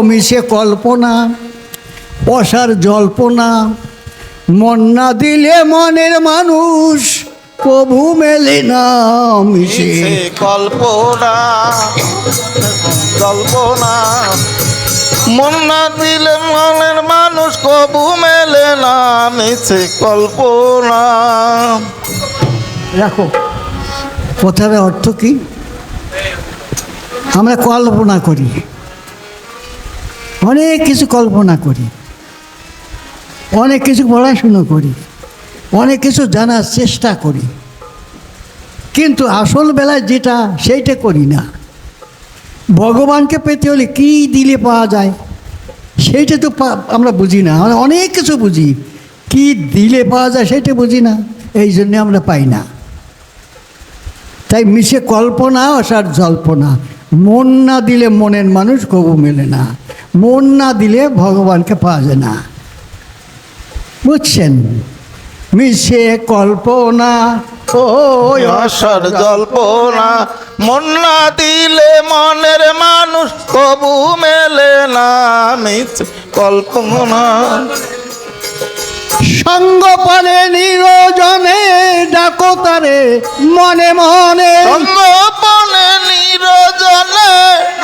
মিশে কল্পনা অসার জল্পনা মন না দিলে মনের মানুষ কবু মেলে না মিশে। কল্পনা কল্পনা মন না দিলে মনের মানুষ কবু মেলে না মিছে কল্পনা। রাখো কথার অর্থ কি? আমরা কল্পনা করি। অনেক কিছু কল্পনা করি। অনেক কিছু পড়াশুনো করি। অনেক কিছু জানার চেষ্টা করি। কিন্তু আসল বেলায় যেটা, সেইটা করি না। ভগবানকে পেতে হলে কী দিলে পাওয়া যায়? সেইটা তো আমরা বুঝি না। আমরা অনেক কিছু বুঝি। কি দিলে পাওয়া যায় সেটা বুঝি না। এই জন্যে আমরা পাই না। তাই মিশে কল্পনা অসার জল্পনা। মন না দিলে মনের মানুষ কবু মেলে না। মন না দিলে ভগবানকে পাওয়া যায় না। বুঝছেন? মিশে কল্পনা ও আসার জল্পনা মন না দিলে মনের মানুষ কবু মেলে না। মিছে কল্পনা। সঙ্গপনে নিরজনে ডাকো তারে মনে মনে। সঙ্গোপনে নিরজনে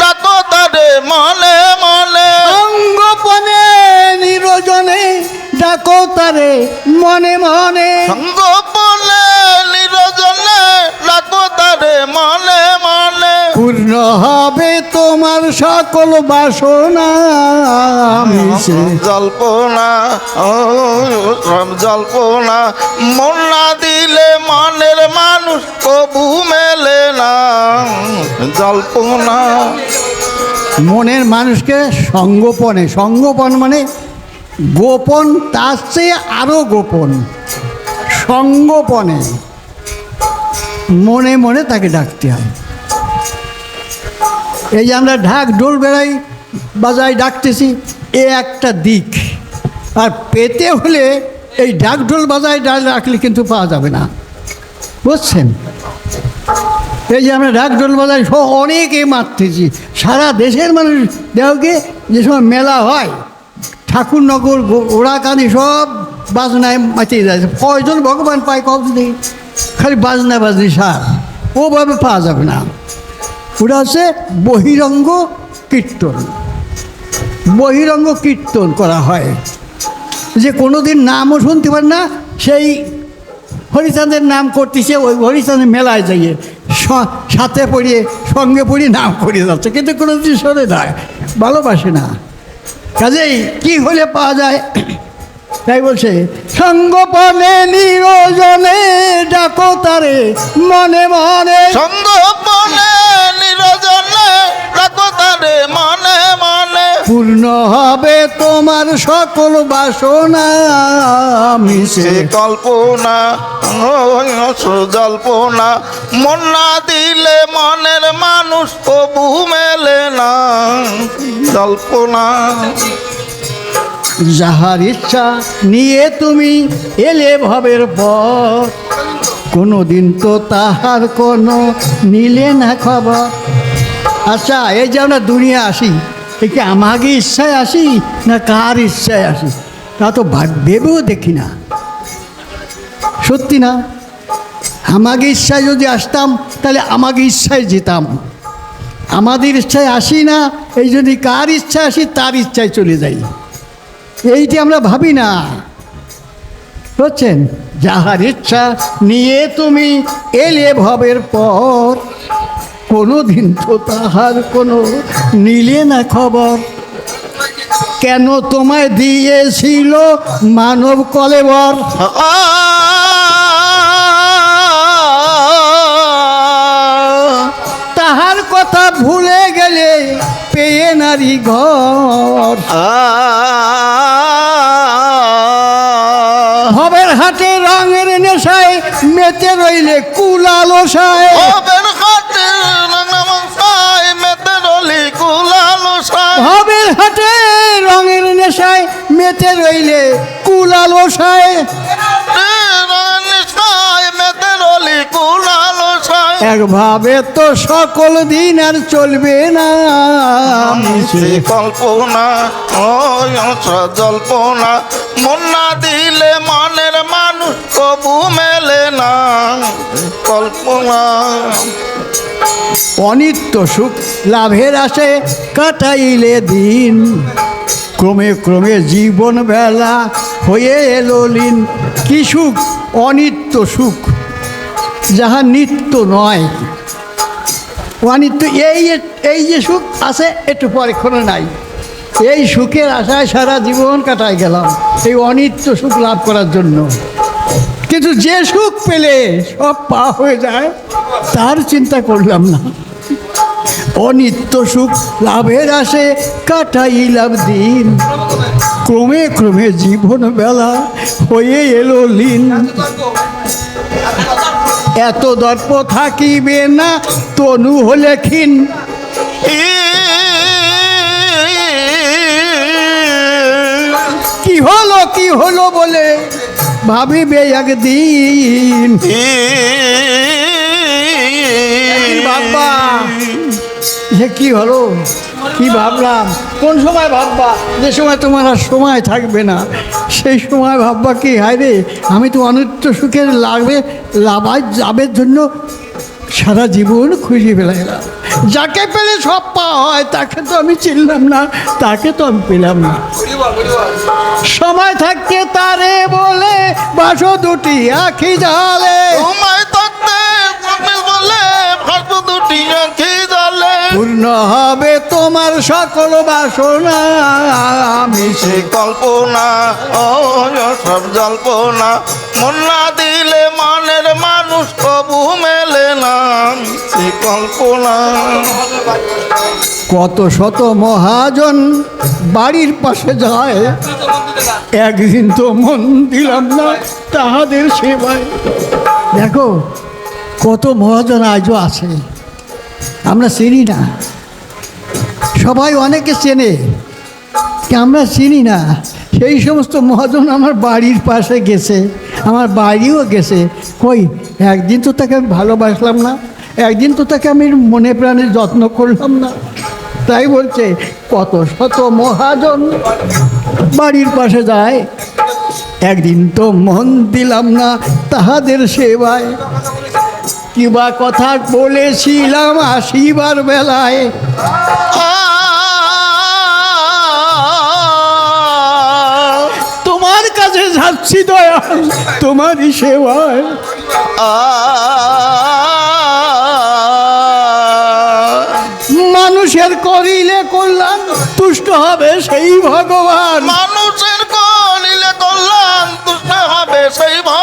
ডাকো তারে মনে মনে। সঙ্গপনে নিরজনে ডাকো তারে মনে মনে। সঙ্গোপনে নিরজনে ডাকো তারে মনে মনে। পূর্ণ হবে তোমার সকল বাসনা জল্পনা ও জল্পনা মন না দিলে মনের মানুষ কবু মেলে না জল্পনা। মনের মানুষকে সঙ্গোপনে, সঙ্গোপন মানে গোপন, তার চেয়ে আরও গোপন। সঙ্গোপনে। মনে মনে তাকে ডাকতে হয়। এই যে আমরা ঢাক ডোল বেড়াই বাজায় ডাকতেছি, এ একটা দিক। আর পেতে হলে এই ঢাক, ঢোল বাজায় ডাল রাখলে কিন্তু পাওয়া যাবে না। বুঝছেন? এই যে আমরা ঢাক ঢোল বাজাই সহ অনেকে মারতেছি। সারা দেশের মানুষ দেহকে যে সময় মেলা হয়, ঠাকুরনগর ওড়াকানি সব বাজনায় মাতিয়ে যাচ্ছে কয়জন ভগবান পায় কব নেই খালি বাজনা বাজনি সার। ওভাবে পাওয়া যাবে না। ওটা হচ্ছে বহিরঙ্গ কীর্তন। বহিরঙ্গ কীর্তন করা হয়। যে কোনো দিন নামও শুনতে পারে না, সেই হরিচাঁদের নাম করতেছে, ওই হরিচাঁদের মেলায় যাইয়ে। সাথে পড়িয়ে সঙ্গে পড়িয়ে নাম করিয়ে যাচ্ছে। কিন্তু কোনো দিন শোনে না ভালোবাসে না। কাজেই কি হলে পাওয়া যায়? তাই বলছে সঙ্গপনে নিরজনে ডাকো তারে মনে মনে। সঙ্গোপনে নিরজনে ডাকো তারে মনে মনে। পূর্ণ হবে তোমার সকল বাসনা মিশে সে কল্পনা জল্পনা মন না দিলে মনের মানুষ কবু মেলে না। জল্পনা। যাহার ইচ্ছা নিয়ে তুমি এলে ভবের পর কোনো দিন তো তাহার কোনো নিলে না খবর। আচ্ছা এই যে আমরা দুনিয়া আসি কি আমাকে ইচ্ছায় আসি না কার ইচ্ছায় আসি? তা তো ভেবেও দেখি না। সত্যি না? আমাকে ইচ্ছায় যদি আসতাম, তাহলে আমাকে ইচ্ছায় যেতাম। আমাদের ইচ্ছায় আসি না, এই যদি কার ইচ্ছায় আসি, তার ইচ্ছায় চলে যাই। এইটি আমরা ভাবি না। বুঝছেন? যাহার ইচ্ছা, নিয়ে তুমি এলে ভবের পর। কোনো দিন তো তাহার কোনো নিলে না খবর। কেন তোমায় দিয়েছিল মানব কলেবর? তাহার কথা ভুলে গেলে পেয়ে নারী ঘর। ভবের হাটে রঙের নেশায় মেতে রইলে কুলালসায়। মেতে রইলে কুলালো এক একভাবে তো সকল দিন আর চলবে না। কল্পনা জল্পনা মন না দিলে মনের মানুষ কবু মেলে না। কল্পনা। অনিত্য সুখ লাভের আসে কাটাইলে দিন। ক্রমে ক্রমে জীবন বেলা হয়ে এলো লীন। কি সুখ, অনিত্য সুখ, যাহা নিত্য নয়। অনিত্য, এই এই যে সুখ আছে, একটু পরেক্ষণে নাই। এই সুখের আশায় সারা জীবন কাটাই গেলাম, এই অনিত্য সুখ লাভ করার জন্য। কিন্তু যে সুখ পেলে সব পা হয়ে যায়, তার চিন্তা করলাম না। অনিত্য সুখ লাভের আসে কাটাইলাম দিন ক্রমে ক্রমে জীবন বেলা হয়ে এলো লীন এত দর্প থাকিবে না তনু হলে ক্ষীণ কি হলো কি হলো বলে ভাবিবে একদিন বাবা সে কি হলো? কি ভাবলাম? কোন সময় ভাববা? যে সময় তোমার আর সময় থাকবে না। সেই সময় ভাববা কি, হায় রে, আমি তো অনিত্য সুখের লাভে লাভায় লাভের জন্য সারা জীবন খুঁজে বেড়াইলাম যাকে পেলে সব পাওয়া হয়, তাকে তো আমি চিনলাম না, তাকে তো আমি পেলাম না। সময় থাকতে তারে বলে, বাসো দুটি আখি জালে সময় থাকতে বলে ভাগ্য দুটি আঁখি পূর্ণ হবে তোমার সকল বাসনা। আমি সে কল্পনা, ও সব জল্পনা। মন দিলে মনের মানুষ কবু মেলে না। সে কল্পনা। কত শত মহাজন বাড়ির পাশে যায়। একদিন তো মন দিলাম না তাহাদের সেবায়। দেখো, কত মহাজন আজও আছে। আমরা চিনি না। সবাই অনেকে চেনে আমরা চিনি না। সেই সমস্ত মহাজন আমার বাড়ির পাশে গেছে, আমার বাড়িও গেছে। কই, একদিন তো তাকে আমি ভালোবাসলাম না, একদিন তো তাকে আমি মনে প্রাণে যত্ন করলাম না। তাই বলছে, কত শত মহাজন বাড়ির পাশে যায়, একদিন তো মন দিলাম না তাহাদের সেবায়। কিবা কথা বলেছিলাম আসিবার বেলায়। তোমার কাছে যাচ্ছি দয়াল, তোমারই সেবায়। মানুষের করিলে কল্যাণ, তুষ্ট হবে সেই ভগবান। মানুষের করিলে কল্যাণ, তুষ্ট হবে সেই ভগবান।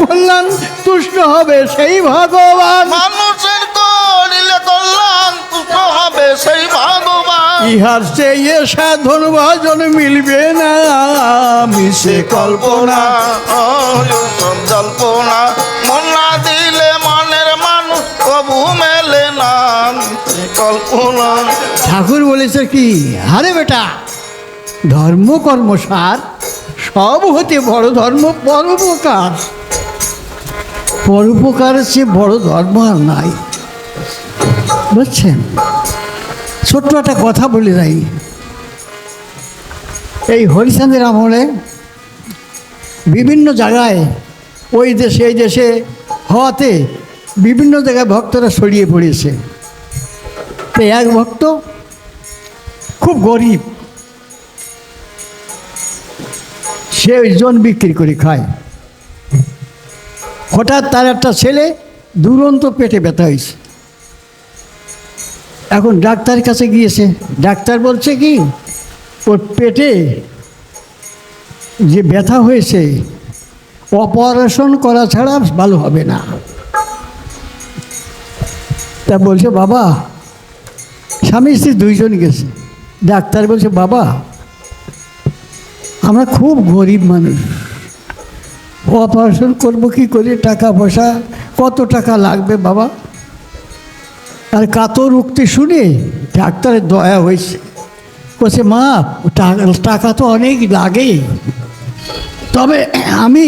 কল্যাণ তুষ্ট হবে সেই ভগবান। মানুষের করিলে কল্যাণ তুষ্ট হবে সেই ভগবান। ইহার চেয়ে সাধন ভজন মিলবে না মিশে কল্পনা। জল্পনা মন না দিলে মনের মানুষ কবু মেলে না কল্পনা। ঠাকুর বলেছে কি আরে বেটা ধর্ম কর্ম সার সব হতে বড় ধর্ম পরোপকার। পরোপকারের চেয়ে বড় ধর্ম আর নাই। বুঝছেন? ছোট্ট একটা কথা বলে যাই এই হরিচাঁদের আমলে বিভিন্ন জায়গায় ওই দেশে, এই দেশে হওয়াতে বিভিন্ন জায়গায় ভক্তরা ছড়িয়ে পড়েছে। তো এক ভক্ত খুব গরিব, সে ওই জন বিক্রি করে খায়। হঠাৎ তার একটা ছেলে দুরন্ত পেটে ব্যথা হয়েছে। এখন ডাক্তারের কাছে গিয়েছে। ডাক্তার বলছে কি, ওর পেটে যে ব্যথা হয়েছে, অপারেশন করা ছাড়া ভালো হবে না। তা বলছে, বাবা, স্বামী স্ত্রী দুইজন গেছে। ডাক্তার বলছে, বাবা, আমরা খুব গরিব মানুষ। অপারেশন করব কি করে? টাকা পয়সা কত টাকা লাগবে বাবা? আর কাতর উক্তি শুনে ডাক্তারের দয়া হয়েছে। বলছে মা, টাকা তো অনেক লাগে তবে আমি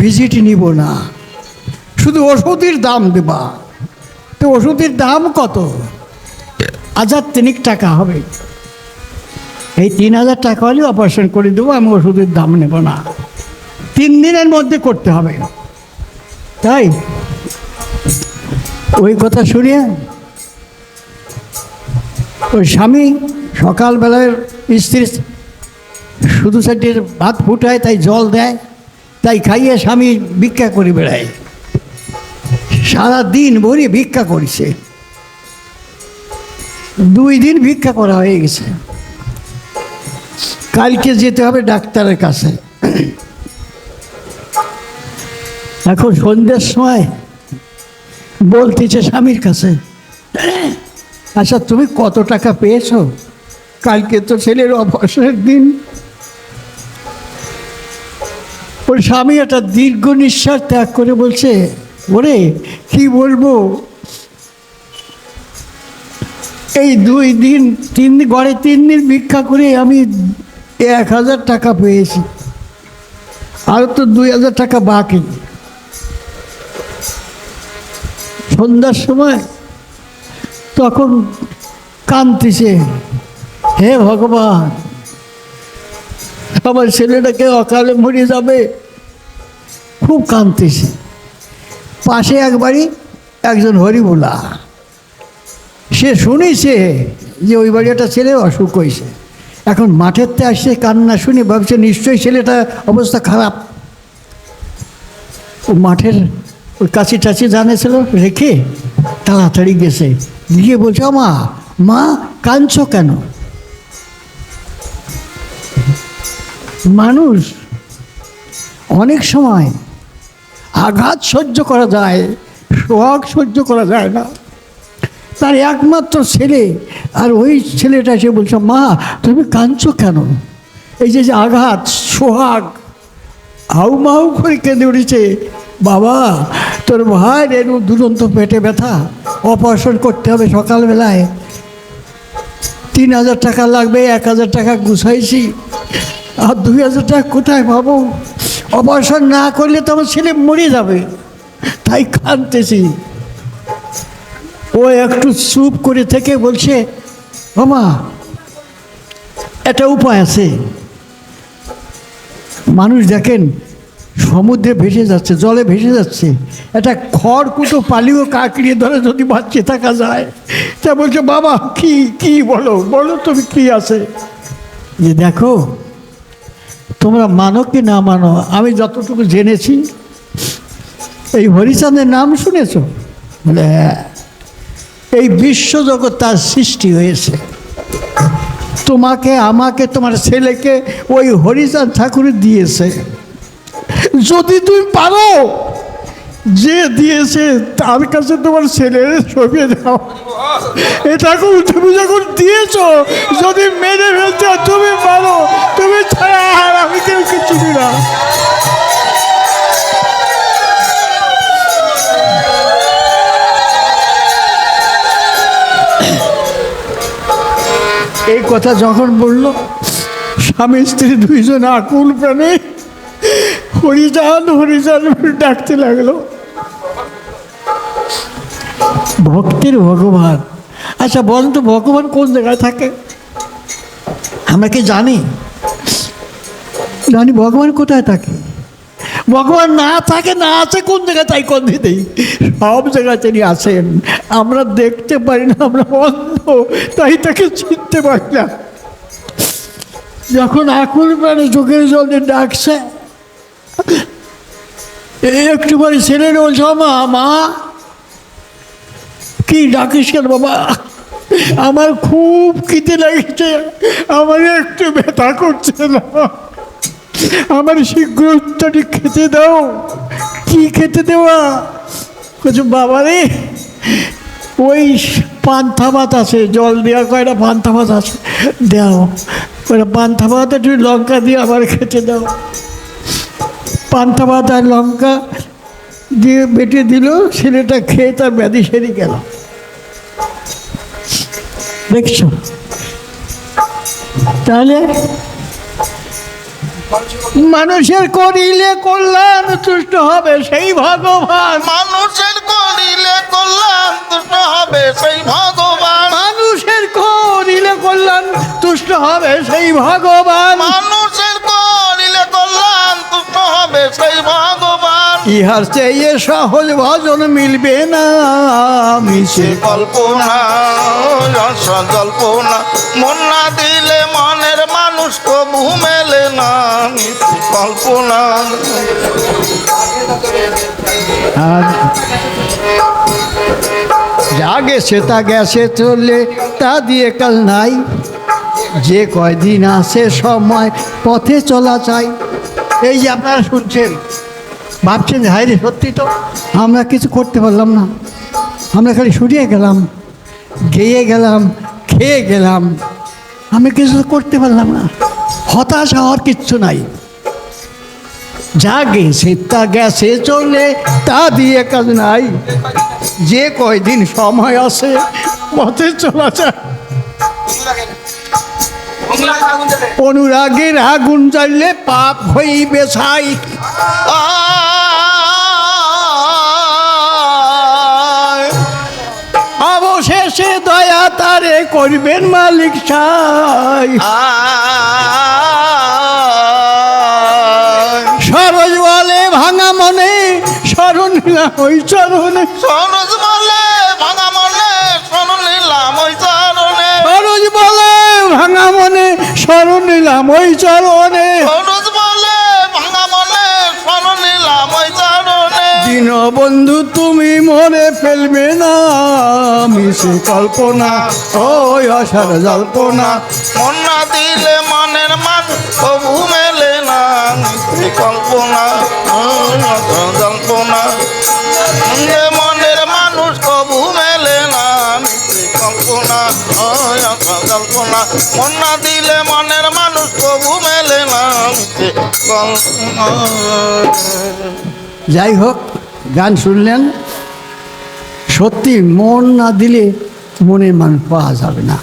ভিজিট নিব না। শুধু ওষুধের দাম দেবা। তো ওষুধের দাম কত? হাজার তিনিক টাকা হবে। এই তিন হাজার টাকা হলে অপারেশন করে দেবো, আমি ওষুধের দাম নেব না। তিন দিনের মধ্যে করতে হবে। তাই? ওই কথা শুনিয়ে ওই স্বামী সকালবেলায় স্ত্রী শুধু সাইডের ভাত ফুটায়, তাই জল দেয়, তাই খাইয়ে স্বামী ভিক্ষা করে বেড়ায়। সারা দিন ভরে ভিক্ষা করেছে। দুই দিন ভিক্ষা করা হয়ে গেছে। কালকে যেতে হবে ডাক্তারের কাছে। এখন সন্ধ্যের সময় বলতেছে স্বামীর কাছে আচ্ছা তুমি কত টাকা পেয়েছ? কালকে তো ছেলের অবসরের দিন। ওর স্বামী একটা দীর্ঘ নিঃশ্বাস ত্যাগ করে বলছে, ওরে, কি বলব? এই দুই দিন, তিন দিন, গড়ে তিন দিন ভিক্ষা করে আমি এক হাজার টাকা পেয়েছি। আর তো দুই হাজার টাকা বাকি। সন্ধ্যার সময় তখন কাঁদতেছে হে ভগবান, আমার ছেলেটাকে অকালে মরে যাবে। খুব কাঁদতেছে পাশে একবারই একজন হরিবোলা। সে শুনেছে যে ওই বাড়ি একটা ছেলে অসুখ হয়েছে। এখন মাঠের তে আসছে, কান্না শুনে ভাবছে, নিশ্চয়ই ছেলেটা অবস্থা খারাপ। ও মাঠের ওই কাছি টাছি জানেছিল রেখে তাড়াতাড়ি গেছে। গিয়ে বলছে মা মা কাঁদছ কেন? মানুষ অনেক সময় আঘাত সহ্য করা যায়, সোহাগ সহ্য করা যায় না। তার একমাত্র ছেলে আর ওই ছেলেটা এসে বলছে, মা, তুমি কাঁদছো কেন? এই যে আঘাত, সোহাগ হাউ মাউ করে কেঁদে উঠেছে বাবা, তোর ভাই এর দুরন্ত পেটে ব্যথা, অপারেশন করতে হবে সকালবেলায়। তিন হাজার টাকা লাগবে, এক হাজার টাকা গুছাইছি। আর দুই হাজার টাকা কোথায় পাবো? অপারেশন না করলে তো আমার ছেলে মরে যাবে। তাই কাঁদতেছি। ও একটু চুপ করে থেকে বলছে, মামা, একটা উপায় আছে। মানুষ দেখেন সমুদ্রে ভেসে যাচ্ছে, জলে ভেসে যাচ্ছে। একটা খড় কুটো পালিও কাকড়িয়ে ধরে যদি বাঁচিয়ে থাকা যায়, তা বলছে, বাবা, কি কি বলো? বলো তুমি কি আছে? যে দেখো, তোমরা মানো কি না মানো, আমি যতটুকু জেনেছি, এই হরিচাঁদের নাম শুনেছ? বলে হ্যাঁ এই বিশ্বজগৎ তার সৃষ্টি হয়েছে। তোমাকে, আমাকে, তোমার ছেলেকে ওই হরিচাঁদ ঠাকুর দিয়েছে। যদি তুমি পারো, যে দিয়েছে তার কাছে তোমার ছেলের ছবি দাও। এ ঠাকুর, তুমি যখন দিয়েছ, যদি মেরে ফেলতে তুমি পারো, তুমি ছাড়া আর আমি কেউ কিছু না। এই কথা যখন বলল, স্বামী স্ত্রী দুইজন আকুল প্রাণে হরিজান হরিজান ডাকতে লাগল। ভক্তের ভগবান। আচ্ছা বলুন তো, ভগবান কোন জায়গায় থাকে? আমরা কি জানি? জানি ভগবান কোথায় থাকে? ভগবান না থাকে, না আছে, কোন জায়গায় তাই কোন দিতেই সব জায়গায় তিনি আছেন। আমরা দেখতে পারি না, আমরা অন্ধ, তাই তাকে চিনতে পারি না। যখন আকুল প্রাণে চোখের জল ডাকছে একটুখানি ছেলে বলছে মা মা, কি ডাকিস কেন বাবা? আমার খুব খিদে লাগছে, আমার একটু ব্যথা করছে না। আমার শীঘ্র উত্তরটি খেতে দাও। কি খেতে দেওয়া? কিছু বাবা রে, ওই পান্থা ভাত আছে, জল দেওয়া কয়টা পান্থা ভাত আছে? দাও। ওটা পান্থা ভাত একটু লঙ্কা দিয়ে আবার খেতে দাও। পান্থা ভাত আর লঙ্কা দিয়ে বেটে দিল ছেলেটা খেয়ে তার ব্যাধি সেরে গেল। দেখছ? তাহলে মানুষের করিলে কল্যাণ তুষ্ট হবে সেই ভগবান। মানুষের করিলে কল্যাণ তুষ্ট হবে সেই ভগবান। মানুষের করিলে কল্যাণ তুষ্ট হবে সেই ভগবান। মানুষের করিলে কল্যাণ তুষ্ট ইহার চেয়ে সহজ ভজন মিলবে না, মিশে কল্পনা রস জল্পনা মন না দিলে মনের মানুষ কবু মেলে না মিছে কল্পনা। যা গেছে তা গেছে চললে তা দিয়ে কাল নাই। যে কয়দিন আসে সময়, পথে চলা চাই। এই আপনারা শুনছেন ভাবছেন যে হায় রে সত্যি তো? আমরা কিছু করতে পারলাম না। আমরা খালি শুনিয়ে গেলাম, গেয়ে গেলাম, খেয়ে গেলাম। আমি কিছু করতে পারলাম না। হতাশ হওয়ার কিচ্ছু নাই। যা গেছে তা গেছে চলে, তা দিয়ে কাজ নাই। যে কয়দিন সময় আছে, পথে চলা যায়। অনুরাগের আগুন জ্বাললে পাপ হইবে ছাই অবশেষে দয়া তারে করবেন মালিক সাই। সরজ বলে ভাঙা মনে স্মরণ ওই চরণে সরস স্মরণ নিলাম ওই চরণে। বন্ধু তুমি মনে ফেলবে না। মিশে কল্পনা ওই অসার জল্পনা। মন দিলে মনের মান কবু মেলে না। কল্পনা জল্পনা। কল্পনা জল্পনা মন না দিলে মনের মানুষ কবু মেলে না কল্পনা। যাই হোক, গান শুনলেন। সত্যি মন না দিলে মনে মান পাওয়া যাবে না।